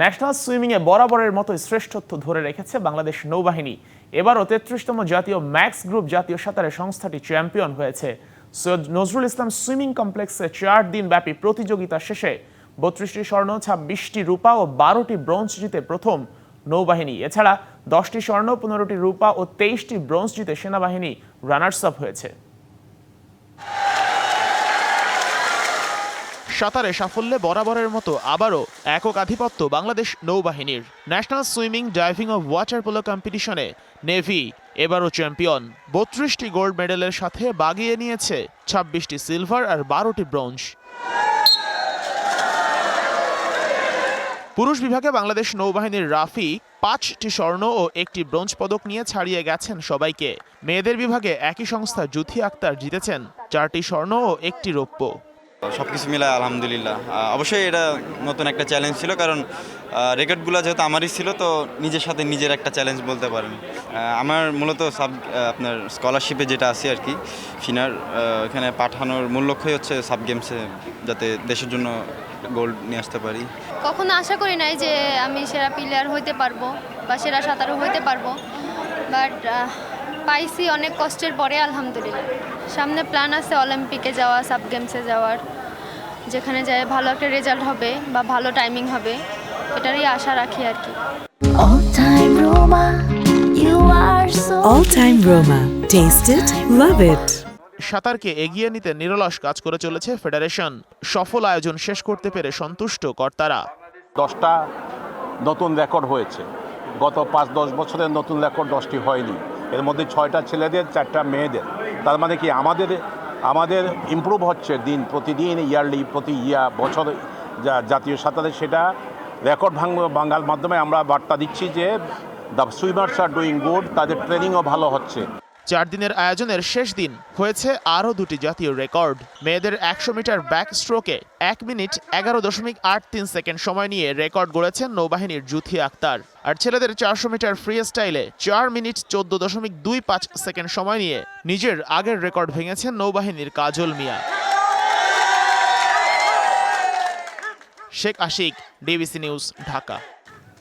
National সুইমিংয়ে বরাবরের মতো শ্রেষ্ঠত্ব ধরে রেখেছে বাংলাদেশ নৌবাহিনী। এবারও তেত্রিশতম জাতীয় ম্যাক্স গ্রুপ জাতীয় সাঁতারে সংস্থাটি চ্যাম্পিয়ন হয়েছে। সৈয়দ নজরুল ইসলাম সুইমিং কমপ্লেক্সে চার দিন ব্যাপী প্রতিযোগিতা শেষে বত্রিশটি স্বর্ণ, ছাব্বিশটি রূপা ও বারোটি ব্রোঞ্জ জিতে প্রথম নৌবাহিনী। এছাড়া দশটি স্বর্ণ, পনেরোটি রূপা ও তেইশটি ব্রোঞ্জ জিতে সেনাবাহিনী রানার্স আপ হয়েছে। সাঁতারে সাফল্যে বরাবরের মতো আবারও একক আধিপত্য বাংলাদেশ নৌবাহিনীর national swimming diving of water polo কম্পিটিশনে নেভি এবারও চ্যাম্পিয়ন। বত্রিশটি গোল্ড মেডেলের সাথে বাগিয়ে নিয়েছে ছাব্বিশটি সিলভার আর বারোটি ব্রোঞ্জ। পুরুষ বিভাগে বাংলাদেশ নৌবাহিনীর রাফি পাঁচটি স্বর্ণ ও একটি ব্রোঞ্জ পদক নিয়ে ছাড়িয়ে গেছেন সবাইকে। মেয়েদের বিভাগে একই সংস্থা জুথি আক্তার জিতেছেন চারটি স্বর্ণ ও একটি রৌপ্য। সব কিছু মিলায় আলহামদুলিল্লাহ। অবশ্যই এটা নতুন একটা চ্যালেঞ্জ ছিল কারণ রেকর্ডগুলো যেহেতু আমারই ছিল, তো নিজের সাথে নিজের একটা চ্যালেঞ্জ বলতে পারেন। আমার মূলত সাব আপনার স্কলারশিপে যেটা আছে আর কি ফিনার এখানে পাঠানোর মূল লক্ষ্যই হচ্ছে সাব গেমসে যাতে দেশের জন্য গোল্ড নিয়ে আসতে পারি। কখনো আশা করি নাই যে আমি সেরা প্লেয়ার হইতে পারব বা সেরা সাঁতারু হইতে পারব বাট পাইছি অনেক কষ্টের পরে আলহামদুলিল্লাহ। সামনে প্ল্যান আছে অলিম্পিকে যাওয়া সাব গেমসে যাওয়ার যেখানে যায় ভালো একটা রেজাল্ট হবে বা ভালো টাইমিং হবে এটারই আশা রাখি আর কি. সাঁতারকে এগিয়ে নিতে নিরলস কাজ করে চলেছে ফেডারেশন সফল আয়োজন শেষ করতে পেরে সন্তুষ্ট কর্তারা। দশটা নতুন রেকর্ড হয়েছে। গত পাঁচ দশ বছরের নতুন রেকর্ড দশটি হয়নি। এর মধ্যে ছয়টা ছেলেদের, চারটা মেয়েদের। তার মানে কি আমাদের আমাদের ইম্প্রুভ হচ্ছে দিন প্রতিদিন ইয়ারলি প্রতি ইয়া, বছর যা জাতীয় সাঁতারে। সেটা রেকর্ড ভাঙ ভাঙার মাধ্যমে আমরা বার্তা দিচ্ছি যে the swimmers are doing good তাদের ট্রেনিংও ভালো হচ্ছে। চার দিনের আয়োজনের শেষ দিন হয়েছে আরও দুটি জাতীয় রেকর্ড। মেয়েদের একশো মিটার ব্যাক স্ট্রোকে এক মিনিট এগারো দশমিক আট তিন সেকেন্ড সময় নিয়ে রেকর্ড গড়েছেন নৌবাহিনীর জুথি আক্তার। আর ছেলেদের চারশো মিটার ফ্রি স্টাইলে চার মিনিট চোদ্দ দশমিক দুই পাঁচ সেকেন্ড সময় নিয়ে নিজের আগের রেকর্ড ভেঙেছেন নৌবাহিনীর কাজল মিয়া। Sheikh Ashik, DBC news, Dhaka.